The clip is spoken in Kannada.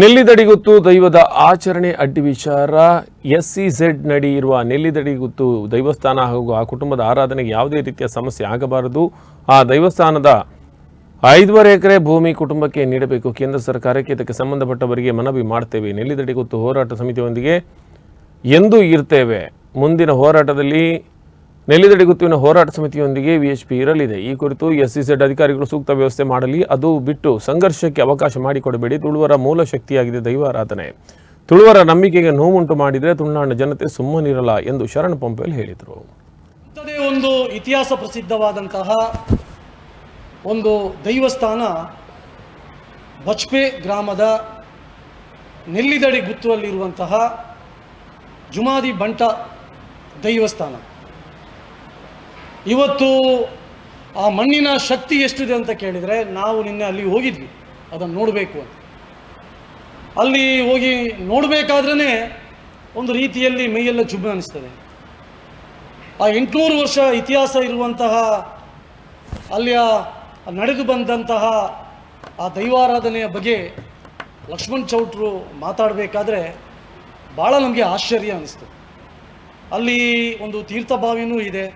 ನೆಲ್ಲಿದಡಿಗುತ್ತು ದೈವದ ಆಚರಣೆ ಅಡ್ಡಿ ವಿಚಾರ. ಎಸ್ ಸಿ ಝೆಡ್ ನಡಿ ಇರುವ ನೆಲ್ಲಿದಡಿಗುತ್ತು ದೈವಸ್ಥಾನ ಹಾಗೂ ಆ ಕುಟುಂಬದ ಆರಾಧನೆಗೆ ಯಾವುದೇ ರೀತಿಯ ಸಮಸ್ಯೆ ಆಗಬಾರದು. ಆ ದೈವಸ್ಥಾನದ ಐದೂವರೆ ಎಕರೆ ಭೂಮಿ ಕುಟುಂಬಕ್ಕೆ ನೀಡಬೇಕು. ಕೇಂದ್ರ ಸರ್ಕಾರಕ್ಕೆ ಇದಕ್ಕೆ ಸಂಬಂಧಪಟ್ಟವರಿಗೆ ಮನವಿ ಮಾಡ್ತೇವೆ. ನೆಲ್ಲಿದಡಿಗುತ್ತು ಹೋರಾಟ ಸಮಿತಿಯೊಂದಿಗೆ ಎಂದೂ ಇರ್ತೇವೆ. ಮುಂದಿನ ಹೋರಾಟದಲ್ಲಿ ನೆಲ್ಲಿದಡಿಗುತ್ತುವಿನ ಹೋರಾಟ ಸಮಿತಿಯೊಂದಿಗೆ ವಿಎಚ್ಪಿ ಇರಲಿದೆ. ಈ ಕುರಿತು ಎಸ್ಸಿಸೆಡ್ ಅಧಿಕಾರಿಗಳು ಸೂಕ್ತ ವ್ಯವಸ್ಥೆ ಮಾಡಲಿ, ಅದು ಬಿಟ್ಟು ಸಂಘರ್ಷಕ್ಕೆ ಅವಕಾಶ ಮಾಡಿಕೊಡಬೇಡಿ. ತುಳುವರ ಮೂಲ ಶಕ್ತಿಯಾಗಿದೆ ದೈವಾರಾಧನೆ ತುಳುವರ ನಂಬಿಕೆಗೆ ನೋವುಂಟು ಮಾಡಿದರೆ ತುಳುನಾಡಿನ ಜನತೆ ಸುಮ್ಮನಿರಲ್ಲ ಎಂದು ಶರಣ ಪಂಪೇಲ್ ಹೇಳಿದರು. ಒಂದು ಇತಿಹಾಸ ಪ್ರಸಿದ್ಧವಾದಂತಹ ಒಂದು ದೈವಸ್ಥಾನ ಬಚ್ಪೆ ಗ್ರಾಮದ ನೆಲ್ಲಿದಡಿ ಗುತ್ತುವಲ್ಲಿರುವಂತಹ ಜುಮಾದಿ ಬಂಟ ದೈವಸ್ಥಾನ. ಇವತ್ತು ಆ ಮಣ್ಣಿನ ಶಕ್ತಿ ಎಷ್ಟಿದೆ ಅಂತ ಕೇಳಿದರೆ ನಾವು ನಿನ್ನೆ ಅಲ್ಲಿ ಹೋಗಿದ್ವಿ. ಅದನ್ನು ನೋಡಬೇಕು ಅಂತ. ಅಲ್ಲಿ ಹೋಗಿ ನೋಡಬೇಕಾದ್ರೇ ಒಂದು ರೀತಿಯಲ್ಲಿ ಮೈಯೆಲ್ಲ ಜುಬ್ಬ ಅನಿಸ್ತದೆ. ಆ ಎಂಟುನೂರು ವರ್ಷ ಇತಿಹಾಸ ಇರುವಂತಹ ಅಲ್ಲಿಯ ನಡೆದು ಬಂದಂತಹ ಆ ದೈವಾರಾಧನೆಯ ಬಗ್ಗೆ ಲಕ್ಷ್ಮಣ್ ಚೌಟ್ರು ಮಾತಾಡಬೇಕಾದ್ರೆ ಭಾಳ ನಮಗೆ ಆಶ್ಚರ್ಯ ಅನಿಸ್ತು ಅಲ್ಲಿ ಒಂದು ತೀರ್ಥಭಾವಿನೂ ಇದೆ.